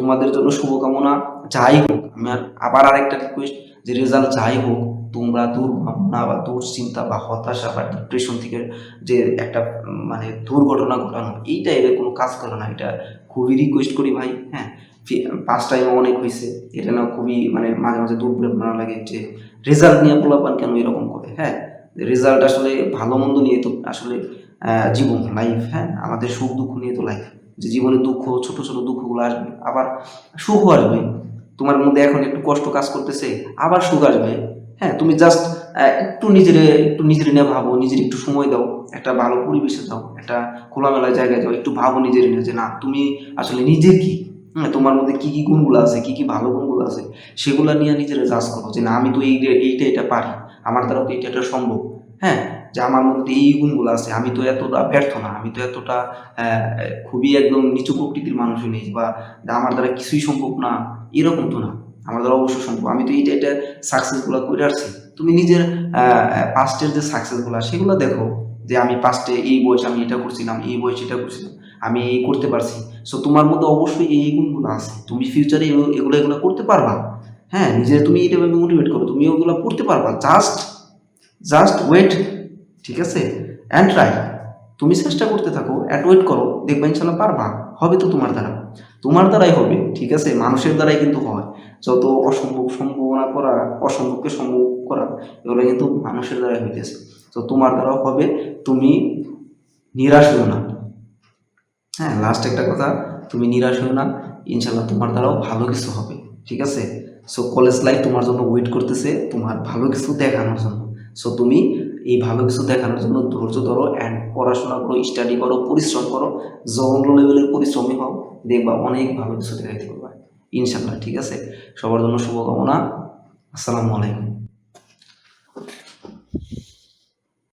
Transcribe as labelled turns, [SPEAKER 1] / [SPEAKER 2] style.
[SPEAKER 1] তোমাদের জন্য শুভকামনা, যাই হোক, আমি আবার আরেকটা রিকোয়েস্ট যে রেজাল্ট যাই হোক, তোমরা দুর্ভাবনা বা দুশ্চিন্তা বা হতাশা বা ডিপ্রেশন থেকে যে একটা মানে দুর্ঘটনা ঘটানো, এই টাইপের কোনো কাজ করো না, এটা খুবই রিকোয়েস্ট করি ভাই হ্যাঁ? পাঁচ টাইমে অনেক হয়েছে, এটা না খুবই মানে মাঝে মাঝে দুর্ভাবনা লাগে যে রেজাল্ট নিয়ে পোলাপান কেন এরকম করে হ্যাঁ? রেজাল্ট আসলে ভালো মন্দ নিয়ে তো আসলে জীবন লাইফ হ্যাঁ? আমাদের সুখ দুঃখ নিয়ে তো লাইফ যে জীবনে দুঃখ, ছোট ছোট দুঃখগুলো আসবে, আবার সুখও আসবে। তোমার মধ্যে এখন একটু কষ্ট কাজ করতেছে, আবার সুখ আসবে। হ্যাঁ তুমি জাস্ট একটু নিজের একটু নিজের নিয়ে ভাবো, নিজের একটু সময় দাও, একটা ভালো পরিবেশে দাও একটা খোলামেলা জায়গায় যাও, একটু ভাবো নিজের নিয়ে যে না, তুমি আসলে নিজে কি? হ্যাঁ তোমার মধ্যে কী কী গুণগুলো আছে, কী কী ভালো গুণগুলো আছে, সেগুলো নিয়ে নিজেরা জাজ করো যে না, আমি তো এই, এইটা এটা পারি, আমার দ্বারা তো এইটা এটা সম্ভব। হ্যাঁ যে আমার মধ্যে এই গুণগুলো আছে, আমি তো এতটা ব্যর্থ না, আমি তো এতটা খুবই একদম নিচু প্রকৃতির মানুষ নেই বা আমার দ্বারা কিছুই সম্ভব না, এরকম তো না। আমার দ্বারা অবশ্যই সম্ভব। আমি তো এইটা এটা সাকসেসগুলো করে আসছি। তুমি নিজের পাস্টের যে সাকসেসগুলো সেগুলো দেখো যে আমি পাস্টে এই বয়স আমি এটা করছিলাম, এই বয়স এটা করছিলাম, আমি এই করতে পারছি। সো তোমার মধ্যে অবশ্যই এই গুণগুলো আছে। তুমি ফিউচারে এগুলো এগুলো করতে পারবা। হ্যাঁ নিজে তুমি এইটাভাবে মোটিভেট করো তুমি ওগুলো করতে পারবা। জাস্ট জাস্ট ওয়েট ঠিক আছে? অ্যান্ড ট্রাই তুমি চেষ্টা করতে থাকো অ্যাট ওয়েট করো, দেখবে ইনশাল্লাহ পারবা। হবে তো তোমার দ্বারা। তোমার দ্বারাই হবে, ঠিক আছে? মানুষের দ্বারাই কিন্তু হয়। যত অসম্ভব সম্ভাবনা করা, অসম্ভবকে সম্ভব করা, এগুলো কিন্তু মানুষের দ্বারাই হইতেছে। তো তোমার দ্বারাও হবে, তুমি নিরাশ হও না। হ্যাঁ লাস্ট একটা কথা, তুমি নিরাশ হও না। ইনশাল্লাহ তোমার দ্বারাও ভালো কিছু হবে, ঠিক আছে? সো কলেজ লাইফ তোমার জন্য ওয়েট করতেছে, তোমার ভালো কিছু দেখানোর জন্য। সো তুমি এই ভালো কিছু দেখানোর জন্য ধৈর্য ধরো অ্যান্ড পড়াশোনা করো স্টাডি করো, পরিশ্রম করো জঘন্য লেভেলের পরিশ্রমী হও, দেখবা অনেক ভালো কিছু দেখাইতে পারবা। ইনশাল্লাহ ঠিক আছে? সবার জন্য শুভকামনা। আসসালামু আলাইকুম।